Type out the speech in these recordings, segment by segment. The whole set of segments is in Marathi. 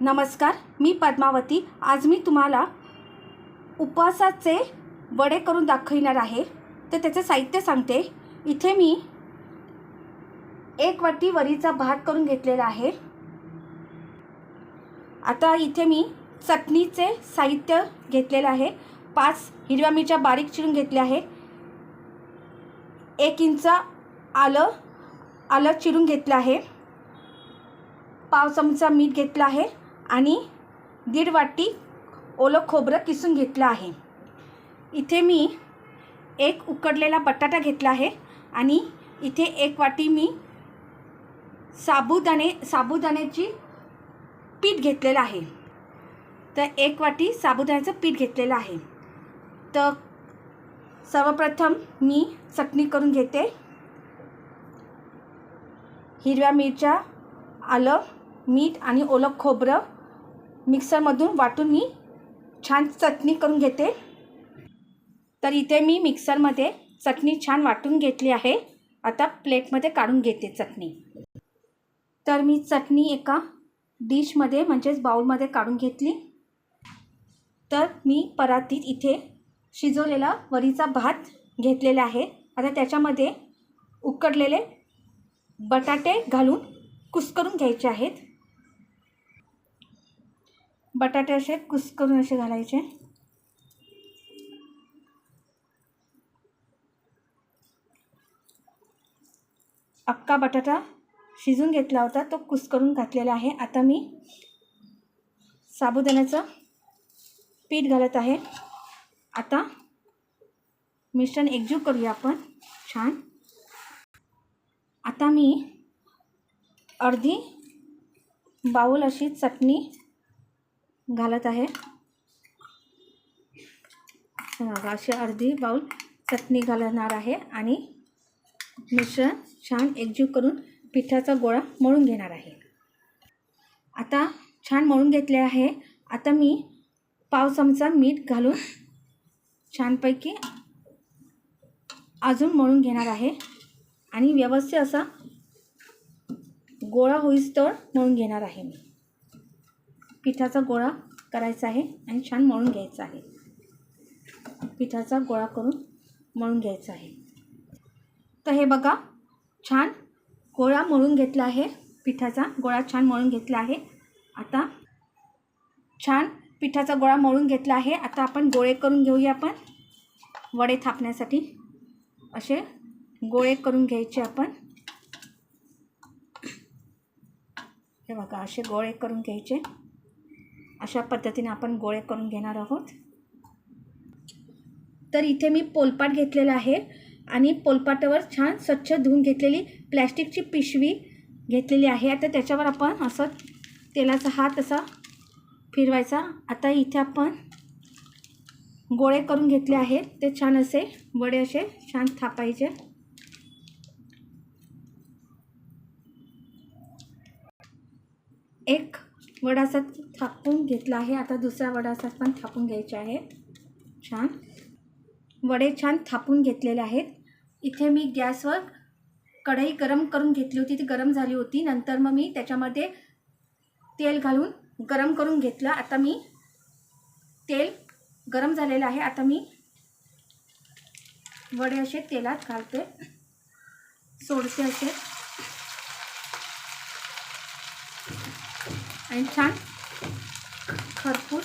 नमस्कार मी पद्मावती. आज मी तुम्हाला उपवासाचे वडे करून दाखविणार आहे. तर त्याचं साहित्य सांगते. इथे मी एक वाटी वरीचा भात करून घेतलेला आहे. आता इथे मी चटणीचे साहित्य घेतलेलं आहे. पाच हिरव्या मिरच्या बारीक चिरून घेतल्या आहे. एक इंच आलं आलं चिरून घेतलं आहे. पाव चमचा मीठ घेतलं आहे. आणि दीड वाटी ओलं खोबरं किसून घेतलं आहे. इथे मी एक उकडलेला बटाटा घेतला आहे आणि इथे एक वाटी मी साबुदाणे साबुदाण्याची पीठ घेतलेलं आहे. तर एक वाटी साबुदाण्याचं पीठ घेतलेलं आहे. तर सर्वप्रथम मी चटणी करून घेते. हिरव्या मिरच्या आलं मीठ आणि ओलं खोबरं मिक्सरमधून वाटून मी छान चटणी करून घेते. तर इथे मी मिक्सरमध्ये चटणी छान वाटून घेतली आहे. आता प्लेटमध्ये काढून घेते चटणी. तर मी चटणी एका डिशमध्ये म्हणजेच बाउलमध्ये काढून घेतली. तर मी परातीत इथे शिजवलेला वरीचा भात घेतलेला आहे. आता त्याच्यामध्ये उकडलेले बटाटे घालून कुस्करून घ्यायचे आहेत. बटाटे असे कुस्करून असे घालायचे. अक्का बटाटा शिजून घेतला होता तो कुस्करून घातलेला आहे. आता मी साबुदाण्याचं पीठ घालत आहे. आता मिश्रण एकजीव करूया आपण. छान. आता मी अर्धी बाऊल अशी चटणी घालत आहे. असे अशी अर्धी बाऊल चटणी घालणार आहे आणि मिश्रण छान एकजीव करून पिठाचा गोळा मळून घेणार आहे. आता छान मळून घेतले आहे. आता मी पाव चमचा मीठ घालून छानपैकी अजून मळून घेणार आहे आणि व्यवस्थित असा गोळा होईस्तोवर मळून घेणार आहे मी. पिठाचा गोळा करायचा आहे आणि छान मळून घ्यायचा आहे. पिठाचा गोळा करून मळून घ्यायचा आहे. तर हे बघा छान गोळा मळून घेतला आहे. पिठाचा गोळा छान मळून घेतला आहे. आता छान पिठाचा गोळा मळून घेतला आहे. आता आपण गोळे करून घेऊया आपण. वडे थापण्यासाठी असे गोळे करून घ्यायचे आपण. हे बघा असे गोळे करून घ्यायचे. अशा पद्धतीने आपण गोळे करून घेणार आहोत. तर इथे मी पोलपाट घेतलेला आहे आणि पोलपाटावर छान स्वच्छ धुवून घेतलेली प्लॅस्टिकची पिशवी घेतलेली आहे. आता त्याच्यावर आपण असं तेलाचा हात असा फिरवायचा. आता इथे आपण गोळे करून घेतले आहेत. ते छान असे वडे असे छान थापायचे. एक वडासात थापून घेतला आहे. आता दुसरा वडासात पण थापून घ्यायचे आहेत छान. वडे छान थापून घेतलेले आहेत. इथे मी गॅसवर कढई गरम करून घेतली होती. ती गरम झाली होती. नंतर मग मी त्याच्यामध्ये तेल घालून गरम करून घेतलं. आता मी तेल गरम झालेलं आहे. आता मी वडे असे तेलात घालते. सोडते असे. आणि छान खरपूस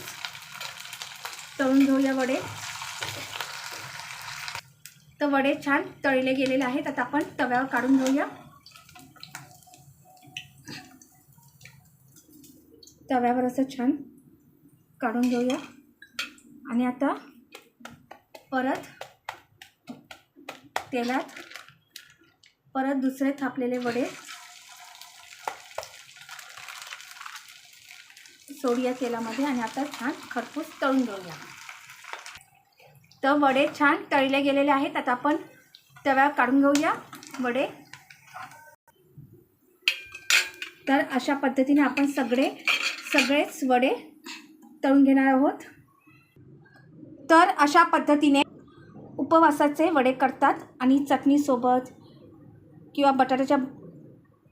तळून घेऊया वडे. तर वडे छान तळले गेलेले आहेत. आता आपण तव्यावर काढून घेऊया. तव्यावर असं छान काढून घेऊया. आणि आता परत तेलात परत दुसरे थापलेले वडे सोडूया तेलामध्ये आणि आता छान खरपूस तळून घेऊया. तर वडे छान तळले गेलेले आहेत. आता आपण तव्यावर काढून घेऊया वडे. तर अशा पद्धतीने आपण सगळे सगळेच वडे तळून घेणार आहोत. तर अशा पद्धतीने उपवासाचे वडे करतात आणि चटणीसोबत किंवा बटाट्याच्या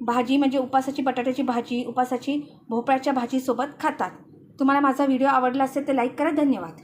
भाजी म्हणजे उपासाची बटाट्याची भाजी उपासाची भोपळ्याच्या भाजीसोबत खातात. तुम्हाला माझा व्हिडिओ आवडला असेल तर लाईक करा. धन्यवाद.